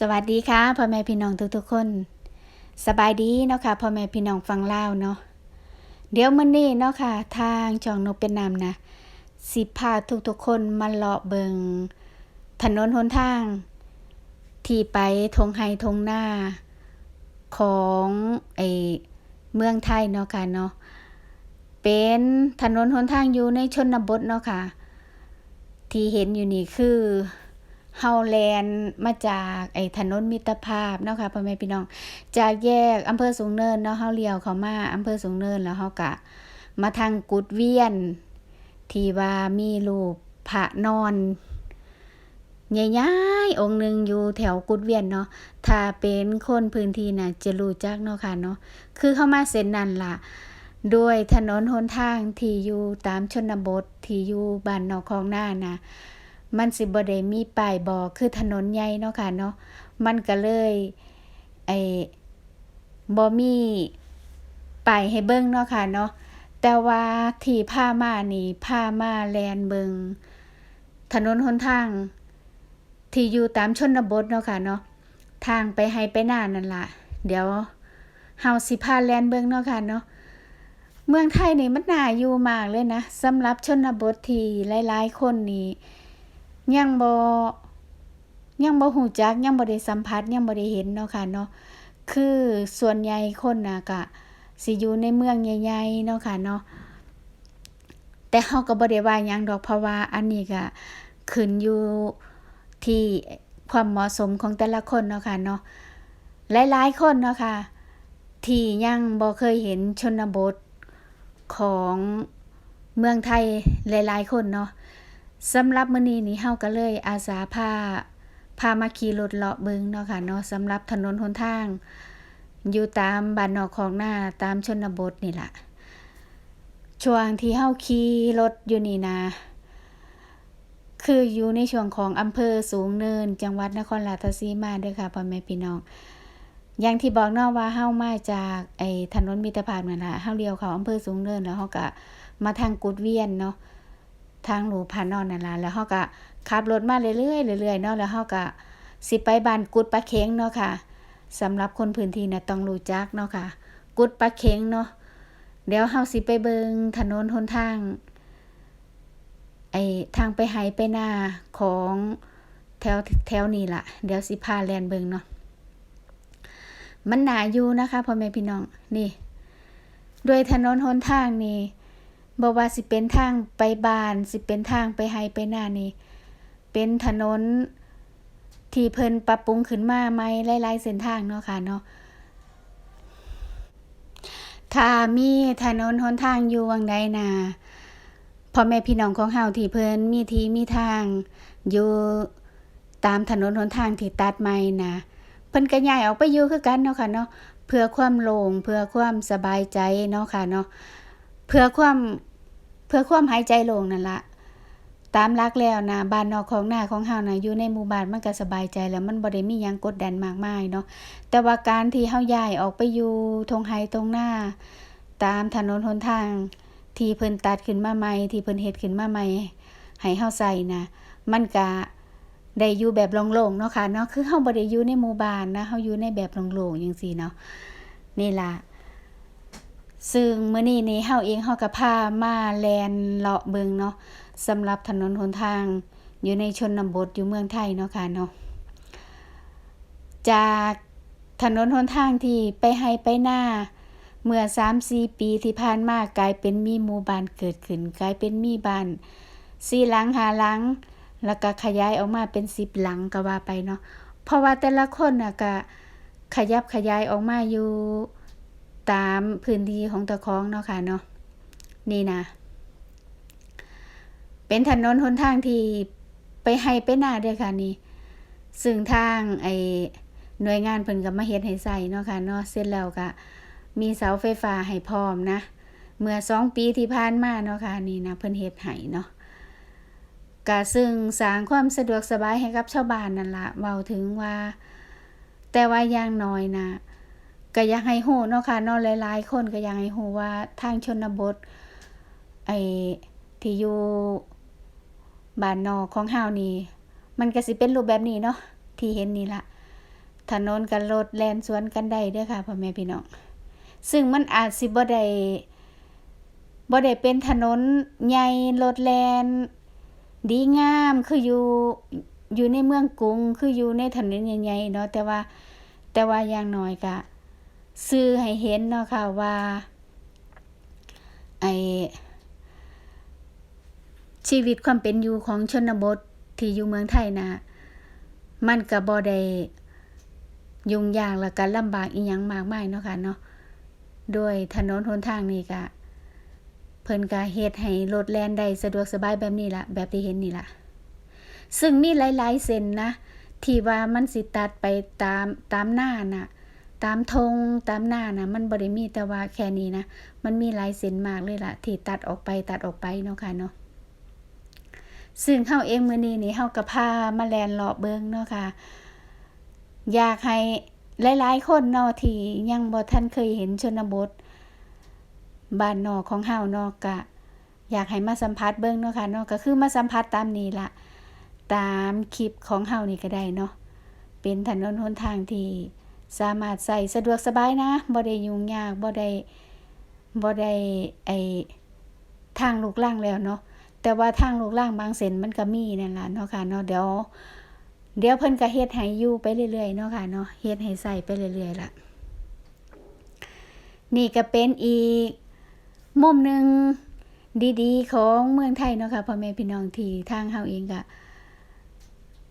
สวัสดีค่ะพ่อแม่พี่น้องทุกๆคน สบายดีเนาะค่ะพ่อแม่พี่น้องฟังเล่าเนาะเดี๋ยวมื้อนี้เนาะค่ะ ทางช่องนกเป็นนำนะสิพาทุกๆคนมาเลาะเบิงถนนหนทาง ที่ไปทงไฮทงหน้าของไอเมืองไทยเนาะค่ะเนาะเป็นถนนหนทางอยู่ในชนบทเนาะค่ะ ที่เห็นอยู่นี่คือ เฮาแลนด์มาจากไอ้ถนนมิตรภาพเนาะค่ะพ่อแม่พี่น้อง จากแยกอำเภอสูงเนินเนาะเฮาเลี้ยวเข้ามาอำเภอสูงเนินแล้วเฮาก็มาทางกุดเวียน ที่ว่ามีรูปพระนอนใหญ่ๆองค์หนึ่งอยู่แถวกุดเวียนเนาะ ถ้าเป็นคนพื้นที่น่ะจะรู้จักเนาะค่ะเนาะ คือเข้ามาเส้นนั้นล่ะ ด้วยถนนหนทางที่อยู่ตามชนบทที่อยู่บ้านนอกคลองหน้านะ มันสิบ่ได้มีป้ายบอกคือถนนใหญ่เนาะค่ะเนาะมันก็เลยไอ้บ่มีป้ายให้เบิ่งเนาะค่ะเนาะแต่ว่าที่พามานี่พามาแลนเบิงถนนหนทาง ที่อยู่ตามชนบทเนาะค่ะเนาะทางไปให้ไปหน้านั่นล่ะ เดี๋ยวเฮาสิพาแลนเบิงเนาะค่ะเนาะเมืองไทยนี่มันน่าอยู่มากเลยนะสำหรับชนบทที่หลายๆคนนี่ ยังบ่ยังบ่ฮู้จักยังบ่ได้สัมผัสยังบ่ได้เห็นเนาะค่ะเนาะคือส่วนใหญ่คนน่ะก็สิอยู่ในเมืองใหญ่ๆเนาะค่ะเนาะแต่เฮาก็บ่ได้ว่าหยังดอกเพราะว่าอันนี้ก็ขึ้นอยู่ที่ความเหมาะสมของแต่ละคนเนาะค่ะเนาะหลายๆคนเนาะค่ะที่ยังบ่เคยเห็นชนบทของเมืองไทยหลายๆคนเนาะ สำหรับมื้อนี้นี่เฮาก็เลยอาสาพาพามาขี่รถเลาะเบิงเนาะค่ะเนาะสำหรับถนนหนทาง อยู่ตามบ้านนอกของหน้าตามชนบทนี่ล่ะ ช่วงที่เฮาขี่รถอยู่นี่นะ คืออยู่ในช่วงของอำเภอสูงเนิน จังหวัดนครราชสีมาด้อค่ะพ่อแม่พี่น้องอย่างที่บอกเนาะว่าเฮามาจากไอ้ถนนมิตรภาพนั่นล่ะเฮาเลี้ยวเข้าอำเภอสูงเนินแล้วเฮาก็มาทางกุดเวียนเนาะ ทางหลูพานอนนั่นล่ะแล้วเฮาก็ขับรถมาเรื่อยๆเรื่อยๆเนาะแล้วเฮาก็สิไปบ้านกุดปลาเข็งเนาะค่ะสำหรับคนพื้นที่น่ะต้องรู้จักเนาะค่ะ กุดปลาเข็งเนาะเดี๋ยวเฮาสิไปเบิงถนนหนทางไอ้ทางไปไห้ไปหน้าของแถวแถวนี้ล่ะ เดี๋ยวสิพาแลนเบิงเนาะมันหนาอยู่นะคะพ่อแม่พี่น้องนี่ โดยถนนหนทางนี่ บ่ว่าสิเป็นทางไปบ้าน สิเป็นทางไปไห้ไปหน้านี่ เป็นถนนที่เพิ่นปรับปรุงขึ้นมาใหม่หลายๆเส้นทางเนาะค่ะเนาะถ้ามีถนนหนทางอยู่วังใดนาพ่อแม่พี่น้องของเฮาที่เพิ่นมีทีมีทาง อยู่ตามถนนหนทางที่ตัดใหม่นะเพิ่นก็ย้ายออกไปอยู่คือกันเนาะค่ะเนาะเพื่อความโล่งเพื่อความสบายใจเนาะค่ะเนาะ เพื่อความเพื่อความหายใจโล่งนั่นละตามหลักแล้วนะบ้านนอกของหน้าของเฮานะอยู่ในหมู่บ้านมันก็สบายใจแล้วมันบ่ได้มีหยังกดดันมากมายเนาะแต่ว่าการที่เฮาย้ายออกไปอยู่ทงไห้ตรงหน้า ตามถนนหนทาง ที่เพิ่นตัดขึ้นมาใหม่ที่เพิ่นเฮ็ดขึ้นมาใหม่ให้เฮาใส่นะมันก็ได้อยู่แบบโล่งๆเนาะค่ะเนาะคือเฮาบ่ได้อยู่ในหมู่บ้านนะเฮาอยู่ในแบบโล่งๆจังซี่เนาะนี่ล่ะ ซึ่งมื้อนี้นี่เฮาเองเฮาก็พามาแลนเลาะเบิงเนาะสำหรับถนนหนทางอยู่ในชนบทอยู่เมืองไทยเนาะค่ะเนาะจากถนนหนทางที่ไปให้ไปหน้า เมื่อ3-4ปีที่ผ่านมากลายเป็นมีหมู่บ้านเกิดขึ้น กลายเป็นมีบ้านสี่หลังหาหลัง แล้วก็ขยายออกมาเป็น10หลังก็ว่าไปเนาะเพราะว่าแต่ละคนน่ะก็ขยับขยายออกมาอยู่ ตามพื้นที่ของตะคองเนาะค่ะเนาะนี่นะ เป็นถนนหนทางที่ไปให้ไปหน้าเด้อค่ะนี่ ซึ่งทางไอ้หน่วยงานเพิ่นก็มาเฮ็ดให้ใส่เนาะค่ะเนาะเสร็จแล้วก็มีเสาไฟฟ้าให้พร้อมนะ เมื่อ2ปีที่ผ่านมาเนาะค่ะนี่นะเพิ่นเฮ็ดให้เนาะก็ซึ่งสร้างความสะดวกสบายให้กับชาวบ้านนั่นละเว้าถึงว่า แต่ว่าอย่างน้อยนะ ก็อยากให้ฮู้เนาะค่ะเนาะหลายๆ คนก็อยากให้ฮู้ว่าทางชนบท ไอ้ที่อยู่บ้านนอกของเฮานี่มันก็สิเป็นรูปแบบนี้เนาะที่เห็นนี่ละถนนกันรถแลนสวนกันได้เด้อค่ะพ่อแม่พี่น้องซึ่งมันอาจสิบ่ได้บ่ได้เป็นถนนใหญ่รถแลนดีงามคืออยู่อยู่ในเมืองกรุงคืออยู่ในถนนใหญ่ๆเนาะแต่ว่าแต่ว่าอย่างน้อยก็ สื่อให้เห็นเนาะค่ะว่าไอชีวิตความเป็นอยู่ของชนบทที่อยู่เมืองไทยนะมันก็บ่ได้ยุ่งยากแล้วก็ลำบากอีหยังมากมายเนาะค่ะเนาะโดยถนนหนทางนี้ก็เพิ่นก็เฮ็ดให้รถแล่นได้สะดวกสบายแบบนี้ล่ะแบบที่เห็นนี่ล่ะซึ่งมีหลายๆเส้นนะ ที่ว่ามันสิตัดไปตามตามหน้าน่ะ ตามธงตามหน้าน่ะมันบ่ได้มีแต่ว่าแค่นี้นะ มันมีหลายเส้นมากเลยล่ะ ที่ตัดออกไปตัดออกไปเนาะค่ะเนาะซึ่งเฮาเองมือนี้นี่เฮาก็พามาแลนเลาะเบิงเนาะค่ะ อยากให้หลายๆคนเนาะที่ยังบ่ทันเคยเห็นชนบทบ้านนอกของเฮาเนาะก็อยากให้มาสัมผัสเบิ่งเนาะค่ะเนาะก็คือมาสัมผัสตามนี้ละตามคลิปของเฮานี่ก็ได้เนาะเป็นถนนหนทางที่ สามารถใส่สะดวกสบายนะบ่ได้ยุ่งยากบ่ได้บ่ได้ไอทางลูกลังแล้วเนาะแต่ว่าทางลูกล่างบางเส้นมันก็มีนั่นล่ะเนาะค่ะเนาะเดี๋ยวเดี๋ยวเพิ่นก็เฮ็ดให้อยู่ไปเรื่อยๆเนาะค่ะเนาะเฮ็ดให้ใส่ไปเรื่อยๆล่ะนี่ก็เป็นอีกมุมหนึ่งดีๆ ของเมืองไทยเนาะค่ะพ่อแม่พี่น้องที่ทางเฮาเองก็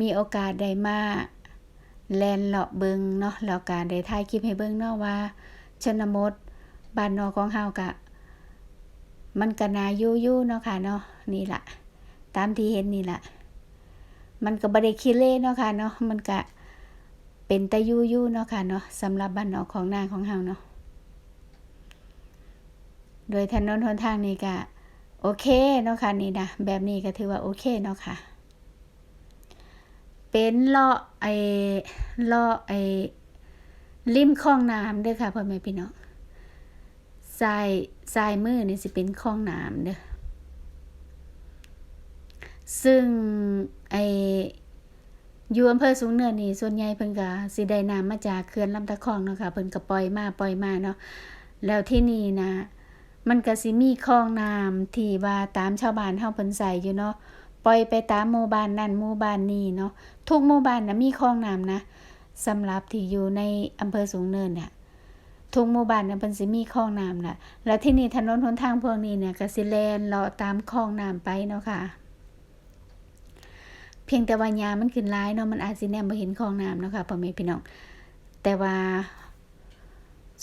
มีโอกาสได้มา แลนเลาะเบิงเนาะแล้วก็ได้ถ่ายคลิปให้เบิงเนาะว่า ชนบทบ้านนอกของเฮาก็มันก็นายู่ยู่เนาะค่ะเนาะนี่ละตามที่เห็นนี่ละมันก็บ่ได้ขี้เล่เนาะค่ะเนาะมันก็เป็นตะยู่ยู่เนาะค่ะเนาะสำหรับบ้านนอกของนางของเฮาเนาะโดยถนนหนทางนี้ก็โอเคเนาะค่ะนี่นะแบบนี้ก็ถือว่าโอเคเนาะค่ะ เป็นเลาะไอ้เลาะไอ้ริมคลองน้ำเด้อค่ะพ่อแม่พี่น้องซ้ายซ้ายมือนี่สิเป็นคลองน้ำเด้อซึ่งไอ้อยู่อำเภอสูงเนินนี่ส่วนใหญ่เพิ่นก็สิได้น้ำมาจากเขื่อนลำตะคองเนาะค่ะเพิ่นก็ปล่อยมาปล่อยมาเนาะแล้วที่นี่นะ มันก็สิมีคลองน้ำที่ว่าตามชาวบ้านเฮาเพิ่นใส่อยู่เนาะ ปล่อยไปตามหมู่บ้านนั่นหมู่บ้านนี้เนาะทุกหมู่บ้านนะมีคลองน้ำนะสำหรับที่อยู่ในอำเภอสูงเนินเนี่ยทุกหมู่บ้านน่ะเพิ่นสิมีคลองน้ำนะแล้วที่นี่ถนนหนทางพวกนี้เนี่ยก็สิแลนเลาะตามคลองน้ำไปเนาะค่ะ เพียงแต่ว่าหญ้ามันขึ้นหลายเนาะมันอาจสิแนมบ่เห็นคลองน้ำเนาะค่ะพ่อแม่พี่น้องแต่ว่า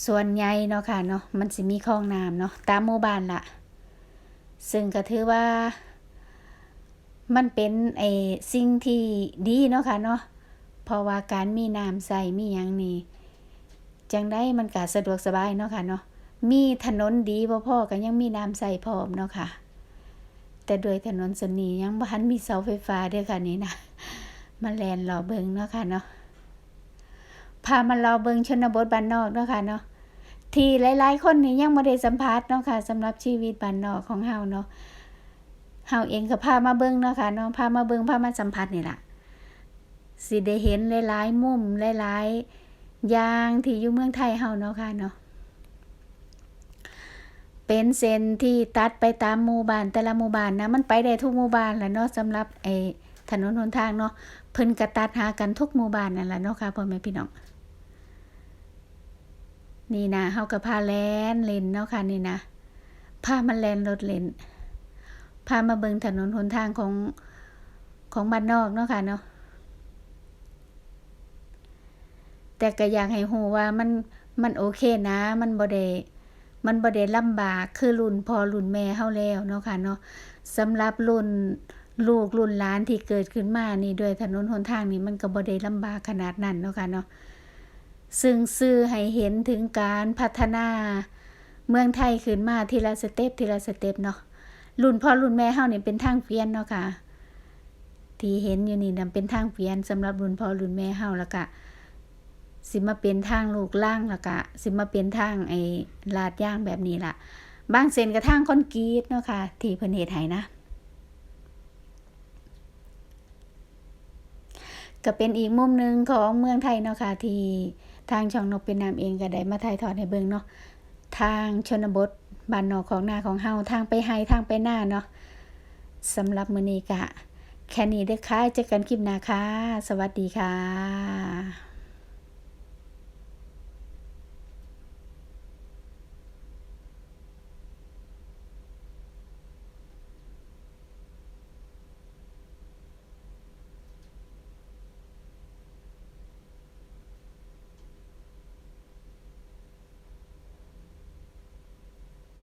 ส่วนใหญ่เนาะค่ะเนาะมันสิมีคลองน้ำเนาะตามหมู่บ้านละซึ่งก็ถือว่า มันเป็นไอ้สิ่งที่ดีเนาะค่ะเนาะเพราะว่าการมีน้ำใส่มีหยังนี่จังได้มันก็สะดวกสบายเนาะค่ะเนาะมีถนนดีบ่พอก็ยังมีน้ำใส่พร้อมเนาะค่ะ แต่โดวยถนนสนนียังบ่ทันมีเสาไฟฟ้าเด้อค่ะนี่นะมาแลนรอเบิงเนาะค่ะเนาะพามาราเบิงชนบทบ้านนอกเนาะค่ะเนาะที่หลาย ๆ คนนี่ยังบ่ได้สัมภาษณ์เนาะค่ะสำหรับชีวิตบ้านนอกของเฮาเนาะ เฮาเองก็พามาเบิ่งเนาะค่ะเนาะพามาเบิ่งพามาสัมผัสนี่ล่ะสิได้เห็นหลายๆมุมหลายๆอย่างที่อยู่เมืองไทยเฮาเนาะค่ะเนาะเป็นเส้นที่ตัดไปตามหมู่บ้านแต่ละหมู่บ้านนะมันไปได้ทุกหมู่บ้านแหละเนาะสำหรับไอ้ถนนหนทางเนาะเพิ่นก็ตัดหากันทุกหมู่บ้านนั่นแหละเนาะค่ะพ่อแม่พี่น้องนี่นะเฮาก็พาแลนเล่นเนาะค่ะนี่นะพามาแลนรถเล่น พามาเบิงถนนหนทางของของบ้านนอกเนาะค่ะเนาะแต่ก็อยากให้ฮู้ว่ามันมันโอเคนะ มันบ่ได้มันบ่ได้ลำบากคือรุ่นพอรุ่นแม่เฮาแล้วเนาะค่ะเนาะสำหรับรุ่นลูกรุ่นหลานที่เกิดขึ้นมานี่ด้วยถนนหนทางนี่มันก็บ่ได้ลำบากขนาดนั้นเนาะค่ะเนาะซึ่งซื่อให้เห็นถึงการพัฒนาเมืองไทยขึ้นมาทีละสเต็ปทีละสเต็ปเนาะ รุ่นพ่อรุ่นแม่เฮาเนี่ยเป็นทางเวียนเนาะค่ะ ที่เห็นอยู่นี่นํเป็นทางเวียนสำหรับรุ่นพ่อรุ่นแม่เฮาแล้วก็สิมาเป็นทางลูกล่างแล้วก็สิมาเป็นทางไอ้ลาดย่างแบบนี้ล่ะ บางเส้นก็ทางคอนกรีตเนาะค่ะ ที่เพิ่นเฮ็ดให้นะก็เป็นอีกมุมหนึ่งของเมืองไทยเนาะค่ะที่ทางช่องนกเป็นนามเองก็ได้มาถ่ายทอดให้เบิ่งเนาะ ทางชนบทบ้านนอกของนาของเฮาทางไปไฮทางไปหน้าเนาะสำหรับมือนี้กะ แค่นี้เด้อค่ะเจอกันคลิปหน้าค่ะ สวัสดีค่ะ